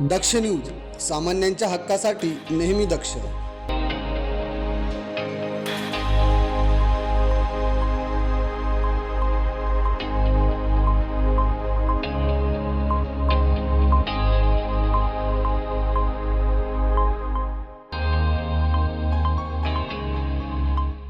दक्ष news सामान्यांच्या हक्कासाठी नेहमी दक्ष.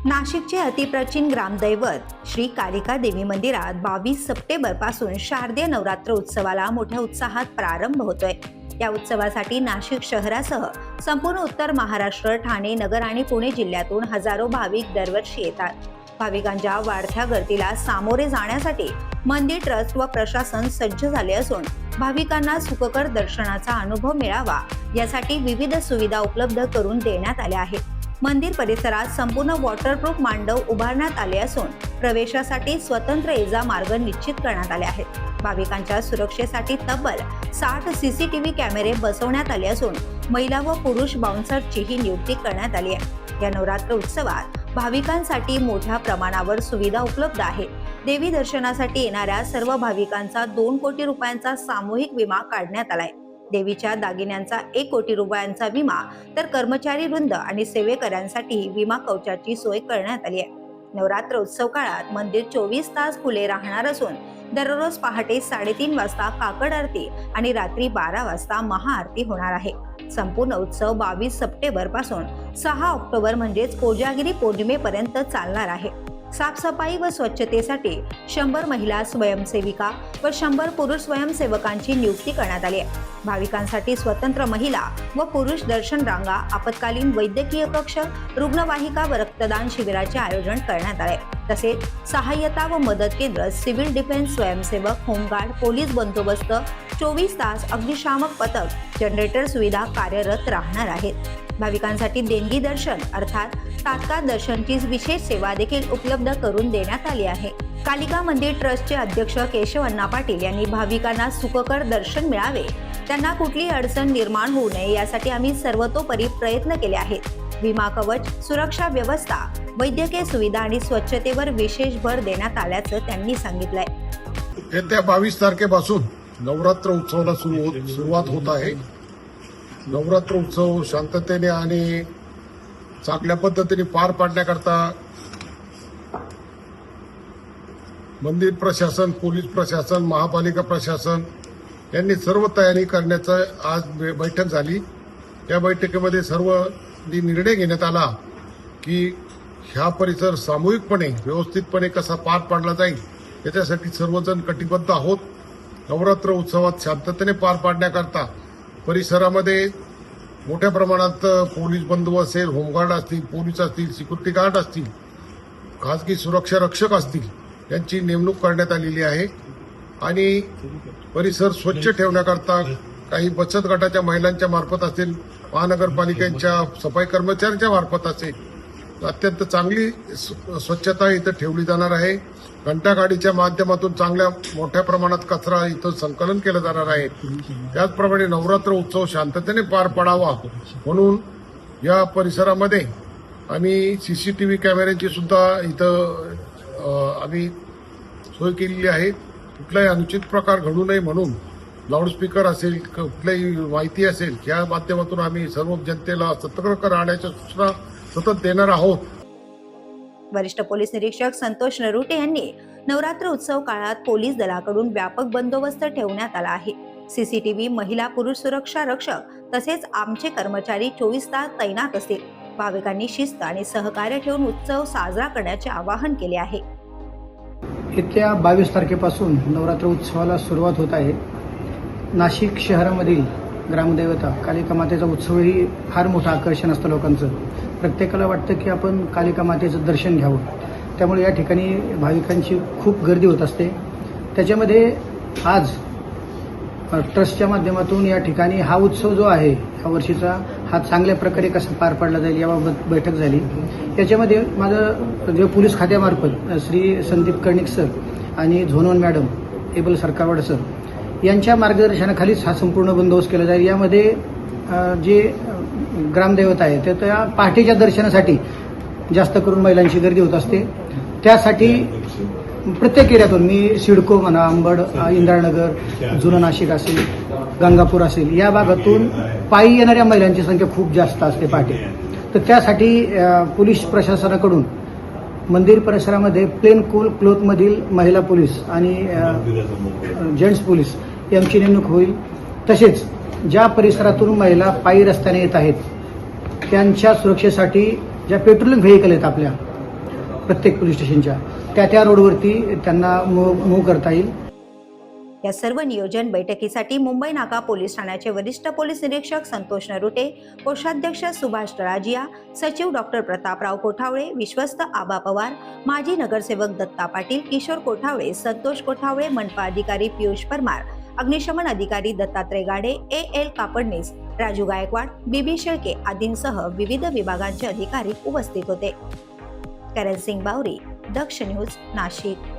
नाशिकचे अतिप्राचीन ग्रामदैवत श्री कालिका देवी मंदिरात बावीस सप्टेंबरपासून शारदीय नवरात्र उत्सवाला मोठ्या उत्साहात प्रारंभ होतोय. या उत्सवासाठी नाशिक शहरासह संपूर्ण उत्तर महाराष्ट्र ठाणे नगर आणि पुणे जिल्ह्यातून हजारो भाविक दरवर्षी येतात. भाविकांच्या वाढत्या गर्दीला सामोरे जाण्यासाठी मंदिर ट्रस्ट व प्रशासन सज्ज झाले असून भाविकांना सुखकर दर्शनाचा अनुभव मिळावा यासाठी विविध सुविधा उपलब्ध करून देण्यात आल्या आहेत. मंदिर परिसरात संपूर्ण वॉटरप्रूफ मांडव उभारण्यात आले असून प्रवेशासाठी स्वतंत्र एजा मार्ग निश्चित करण्यात आले आहेत. भाविकांच्या सुरक्षेसाठी तब्बल साठ सीसीटीव्ही कॅमेरे बसवण्यात आले असून महिला व पुरुष बाउन्सरचीही नियुक्ती करण्यात आली आहे. या नवरात्र उत्सवात भाविकांसाठी मोठ्या प्रमाणावर सुविधा उपलब्ध आहे. देवी दर्शनासाठी येणाऱ्या सर्व भाविकांचा दोन कोटी रुपयांचा सामूहिक विमा काढण्यात आलाय. देवीच्या दागिन्यांचा एक कोटी रुपयांचा विमा तर कर्मचारी वृंद आणि सेवेकऱ्यांसाठी विमा कवचाची सोय करण्यात आली आहे. नवरात्र उत्सव काळात मंदिर चोवीस तास खुले राहणार असून दररोज पहाटे साडेतीन वाजता काकड आरती आणि रात्री बारा वाजता महाआरती होणार आहे. संपूर्ण उत्सव बावीस सप्टेंबरपासून सहा ऑक्टोबर म्हणजेच कोजागिरी पौर्णिमेपर्यंत चालणार आहे. साफसफाई व स्वच्छतेसाठी शंभर महिला स्वयंसेविका व शंभर पुरुष स्वयंसेवकांची नियुक्ती करण्यात आली आहे. भाविकांसाठी स्वतंत्र महिला व पुरुष दर्शन रांगा आपत्कालीन वैद्यकीय कक्ष रुग्णवाहिका व रक्तदान शिबिराचे आयोजन करण्यात आले. तसेच सहाय्यता व मदत केंद्र सिव्हिल डिफेन्स स्वयंसेवक होमगार्ड पोलीस बंदोबस्त चोवीस तास अग्निशामक पथक जनरेटर सुविधा कार्यरत राहणार आहेत. भाविकांसाठी देणगी दर्शन अर्थात तात्काळ दर्शनची विशेष सेवा देखील उपलब्ध करून देण्यात आली आहे. कालिका मंदिर ट्रस्टचे अध्यक्ष केशव अण्णा पाटील यांनी भाविकांना सुखकर दर्शन मिळावे. त्यांना कुठली अडचण निर्माण होऊ नये यासाठी आम्ही सर्वतोपरी प्रयत्न केले आहेत. विमा कवच सुरक्षा व्यवस्था वैद्यकीय सुविधा आणि स्वच्छतेवर विशेष भर देण्यात आल्याचं त्यांनी सांगितलंय. येत्या बावीस तारखेपासून नवरात्र उत्सवाला सुरू सुरुवात होत आहे. नवरात्र उत्सव शांततेने आणि चांगल्या पद्धतीने पार पाडण्याकरता मंदिर प्रशासन पोलीस प्रशासन महापालिका प्रशासन यांनी सर्व तयारी करण्याचं आज बे- बैठक झाली. या बैठकीमध्ये सर्व निर्णय घेण्यात आला की ह्या परिसर सामूहिकपणे व्यवस्थितपणे कसा पार पाडला जाईल याच्यासाठी सर्वजण कटिबद्ध आहोत. नवरात्र उत्सवात शांततेने पार पाडण्याकरता परिसरामध्ये मोठ्या प्रमाणात पोलीस बंधू असेल होमगार्ड असतील पोलीस असतील सिक्युरिटी गार्ड असतील खाजगी सुरक्षा रक्षक असतील यांची नेमणूक करण्यात आलेली आहे. आणि परिसर स्वच्छ ठेवण्याकरता काही बचत गटाच्या महिलांच्या मार्फत असेल महानगरपालिकेच्या सफाई कर्मचाऱ्यांच्या मार्फत असेल अत्यंत चांगली स्व- स्वच्छता इथं ठेवली जाणार आहे. घंटागाडीच्या माध्यमातून चांगल्या मोठ्या प्रमाणात कचरा इथं संकलन केलं जाणार आहे. त्याचप्रमाणे नवरात्र उत्सव शांततेने पार पडावा म्हणून या परिसरामध्ये आम्ही सीसीटीव्ही कॅमेऱ्यांची सुद्धा इथं आम्ही सोय केलेली आहे. कुठलाही अनुचित प्रकार घडू नये म्हणून लाऊडस्पीकर असेल क- कुठल्याही माहिती असेल या माध्यमातून आम्ही सर्व जनतेला सतर्क राहण्याच्या सूचना सतत देणार आहोत. वरिष्ठ पोलीस निरीक्षक संतोष नरुटे यांनी नवरात्र उत्सव काळात पोलीस दलाकडून व्यापक बंदोबस्त ठेवण्यात आला आहे. सीसीटीव्ही महिला पुरुष सुरक्षा रक्षक तसेच आमचे कर्मचारी चोवीस तास तैनात असतील. भाविकांनी शिस्त आणि सहकार्य ठेवून उत्सव साजरा करण्याचे आवाहन केले आहे. येत्या बावीस तारखेपासून नवरात्र उत्सवाला सुरुवात होत आहे. नाशिक शहरामधील ग्रामदेवता कालिका मातेचा उत्सवही फार मोठं आकर्षण असतं लोकांचं. प्रत्येकाला वाटतं की आपण कालिका मातेचं दर्शन घ्यावं. त्यामुळे या ठिकाणी भाविकांची खूप गर्दी होत असते. त्याच्यामध्ये आज ट्रस्टच्या माध्यमातून या ठिकाणी हा उत्सव जो आहे या वर्षीचा हा चांगल्या प्रकारे कसा पार पाडला जाईल याबाबत बैठक झाली. याच्यामध्ये माझं जे पोलीस खात्यामार्फत श्री संदीप कर्णिक सर आणि झोनवन मॅडम एबल सरकारवाड सर यांच्या मार्गदर्शनाखालीच हा संपूर्ण बंदोबस्त केला जाईल. यामध्ये जे अ, ग्रामदैवत आहे ते त्या पहाटेच्या दर्शनासाठी जास्त करून महिलांची गर्दी होत असते. त्यासाठी प्रत्येक एरियातून मी सिडको म्हणा अंबड अ, इंदिरानगर जुनं नाशिक असेल गंगापूर असेल या भागातून पायी येणाऱ्या महिलांची संख्या खूप जास्त असते पहाटे. तर त्यासाठी पोलीस प्रशासनाकडून मंदिर परिसरामध्ये प्लेन कोल क्लोथमधील महिला पोलीस आणि जेंट्स पोलीस यांची नेमणूक होईल. तसेच ज्या परिसरातून महिला पायी रस्त्याने येत आहेत त्यांच्या सुरक्षेसाठी ज्या पेट्रोलिंग व्हेकल आहेत आपल्या प्रत्येक पोलीस स्टेशनच्या त्या त्या रोडवरती त्यांना मूव मूव्ह करता येईल. या सर्व नियोजन बैठकीसाठी मुंबई नाका पोलीस ठाण्याचे वरिष्ठ पोलीस निरीक्षक संतोष नरुटे कोषाध्यक्ष सुभाष तळाजिया सचिव डॉक्टर प्रतापराव कोठावळे विश्वस्त आबा पवार माजी नगरसेवक दत्ता पाटील किशोर कोठावळे संतोष कोठावळे मनपा अधिकारी पियुष परमार अग्निशमन अधिकारी Dattatray Gade A. L. Kapadnis Raju Gaikwad B B Shelke आदींसह विविध विभागांचे अधिकारी उपस्थित होते. करण सिंग बावरी दक्ष न्यूज नाशिक.